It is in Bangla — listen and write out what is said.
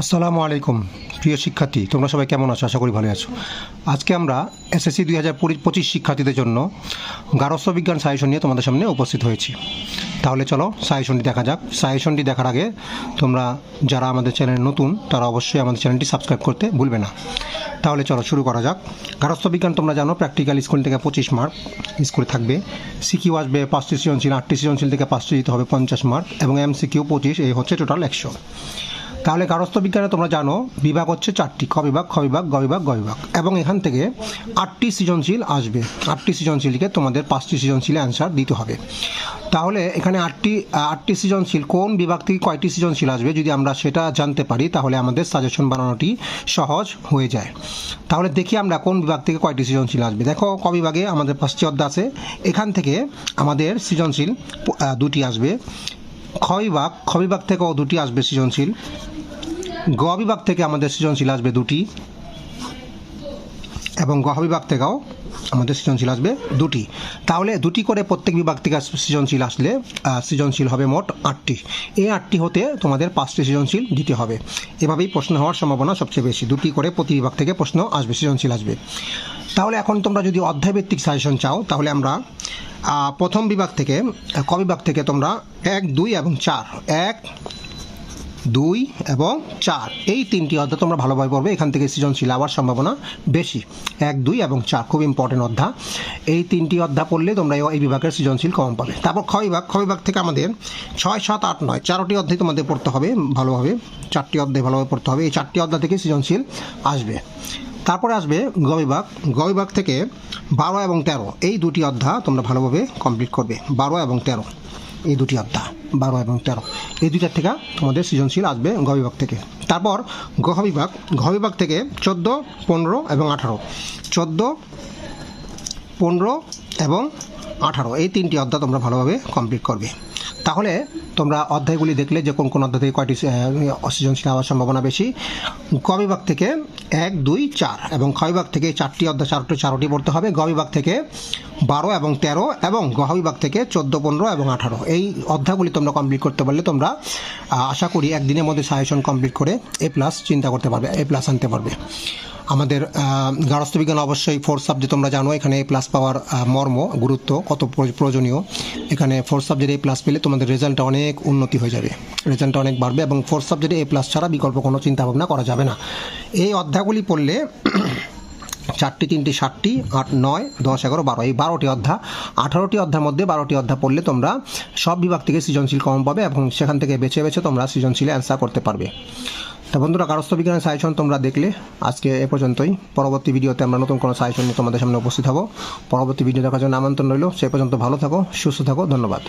আসসালামু আলাইকুম, প্রিয় শিক্ষার্থী, তোমরা সবাই কেমন আছো? আশা করি ভালো আছো। আজকে আমরা এসএসসি দুই হাজার পঁচিশ শিক্ষার্থীদের জন্য গারস্থ বিজ্ঞান সাজেশন নিয়ে তোমাদের সামনে উপস্থিত হয়েছি। তাহলে চলো সাজেশনটি দেখা যাক। সাজেশনটি দেখার আগে তোমরা যারা আমাদের চ্যানেল নতুন, তারা অবশ্যই আমাদের চ্যানেলটি সাবস্ক্রাইব করতে ভুলবে না। তাহলে চলো শুরু করা যাক। গারস্থ বিজ্ঞান তোমরা জানো প্র্যাকটিক্যাল স্কুল থেকে পঁচিশ মার্ক স্কুলে থাকবে। সিকিউ আসবে পাঁচটি সৃজনশীল, আটটি সৃজনশীল থেকে পাঁচটি দিতে হবে পঞ্চাশ মার্ক এবং এম সিকিউ পঁচিশ, এই হচ্ছে টোটাল একশো। তাহলে গারস্থ বিজ্ঞানে তোমরা জানো, বিভাগ হচ্ছে চারটি, খ বিভাগ খ বিভাগ, গ বিভাগ গ বিভাগ। এবং এখান থেকে আটটি সৃজনশীল আসবে। আটটি সৃজনশীলকে তোমাদের পাঁচটি সৃজনশীলে অ্যান্সার দিতে হবে। তাহলে এখানে আটটি আটটি সৃজনশীল, কোন বিভাগ থেকে কয়টি সৃজনশীল আসবে যদি আমরা সেটা জানতে পারি, তাহলে আমাদের সাজেশন বানানোটি সহজ হয়ে যায়। তাহলে দেখি আমরা কোন বিভাগ থেকে কয়টি সৃজনশীল আসবে। দেখো, ক বিভাগে আমাদের পাঁচটি অধ্যায় আছে। এখান থেকে আমাদের সৃজনশীল দুটি আসবে। খ বিভাগ খ বিভাগ থেকেও দুটি আসবে সৃজনশীল। গ বিভাগ থেকে আমাদের সৃজনশীল আসবে দুটি এবং গ বিভাগ থেকেও আমাদের সৃজনশীল আসবে দুটি। তাহলে দুটি করে প্রত্যেক বিভাগ থেকে সৃজনশীল আসলে সৃজনশীল হবে মোট আটটি। এই আটটি হতে তোমাদের পাঁচটি সৃজনশীল দিতে হবে। এভাবেই প্রশ্ন হওয়ার সম্ভাবনা সবচেয়ে বেশি। দুটি করে প্রতি বিভাগ থেকে প্রশ্ন আসবে, সৃজনশীল আসবে। তাহলে এখন তোমরা যদি অধ্যায়ভিত্তিক সাজেশন চাও, তাহলে আমরা প্রথম বিভাগ থেকে ক বিভাগ থেকে তোমরা এক, দুই এবং চার। এক দুই এবং চার। এই তিনটি অধ্যায় তোমরা ভালোভাবে পড়বে। এখান থেকে সৃজনশীল হওয়ার সম্ভাবনা বেশি। এক, দুই এবং চার, খুব ইম্পর্টেন্ট অধ্যায়। এই তিনটি অধ্যায় পড়লে তোমরা এই বিভাগের সৃজনশীল কম পাবে। তারপর খ বিভাগ। খ বিভাগ থেকে আমাদের ছয়, সাত, আট, নয়, চারটি অধ্যায় তোমাদের পড়তে হবে ভালোভাবে। চারটি অধ্যায় ভালোভাবে পড়তে হবে। এই চারটি অধ্যায় থেকে সৃজনশীল আসবে। তারপরে আসবে গ বিভাগ। গ বিভাগ থেকে বারো এবং তেরো। এই দুটি অধ্যায় তোমরা ভালোভাবে কমপ্লিট করবে। বারো এবং তেরো। এই দুটি অধ্যায়। বারো এবং তেরো। এই দুইটার থেকে তোমাদের সৃজনশীল আসবে গ বিভাগ থেকে। তারপর গহ বিভাগ গহ বিভাগ থেকে চোদ্দ, পনেরো এবং আঠারো। চোদ্দ, পনেরো এবং আঠারো। এই তিনটি অধ্যায় তোমরা ভালোভাবে কমপ্লিট করবে। তাহলে তোমরা অধ্যায়গুলি দেখলে যে কোন কোন অধ্যায় থেকে কয়টি সৃজনশীল হওয়ার সম্ভাবনা বেশি। ক বিভাগ থেকে এক, দুই, চার এবং খ বিভাগ থেকে চারটি অধ্যায়, চারটি চারটি পড়তে হবে। গ বিভাগ থেকে বারো এবং তেরো এবং গহ বিভাগ থেকে চোদ্দ, পনেরো এবং আঠারো। এই অধ্যায়গুলি তোমরা কমপ্লিট করতে পারলে তোমরা আশা করি একদিনের মধ্যে সাজেশন কমপ্লিট করে এ প্লাস চিন্তা করতে পারবে এ প্লাস আনতে পারবে। আমাদের গারস্থ বিজ্ঞান অবশ্যই ফোর্থ সাবজেক্ট তোমরা জানো, এখানে প্লাস পাওয়ার মর্ম, গুরুত্ব, কত প্রয়- প্রয়োজনীয়। এখানে ফোর্থ সাবজেক্টে এ প্লাস পেলে তোমাদের রেজাল্টটা অনেক উন্নতি হয়ে যাবে। রেজাল্টটা অনেক বাড়বে এবং ফোর্থ সাবজেক্টে এ প্লাস ছাড়া বিকল্প কোনো চিন্তা ভাবনা করা যাবে না। এই অধ্যায়গুলি পড়লে চারটি, তিনটি ষাটটি আট, নয়, দশ, এগারো, বারো, এই বারোটি অধ্যায়, আঠারোটি অধ্যায়ের মধ্যে বারোটি অধ্যায় পড়লে তোমরা সব বিভাগ থেকে সৃজনশীল কম পাবে এবং সেখান থেকে বেছে বেছে তোমরা সৃজনশীল অ্যান্সার করতে পারবে। তা বন্ধুরা, কারস্থ বিজ্ঞানের সাজেশন তোমরা দেখলে। আজকে এ পর্যন্তই। পরবর্তী ভিডিওতে আমরা নতুন কোনো সাজেশন নিয়ে তোমাদের সামনে উপস্থিত হব। পরবর্তী ভিডিও দেখার জন্য আমন্ত্রণ রইল। সে পর্যন্ত ভালো থাকো, সুস্থ থাকো, ধন্যবাদ।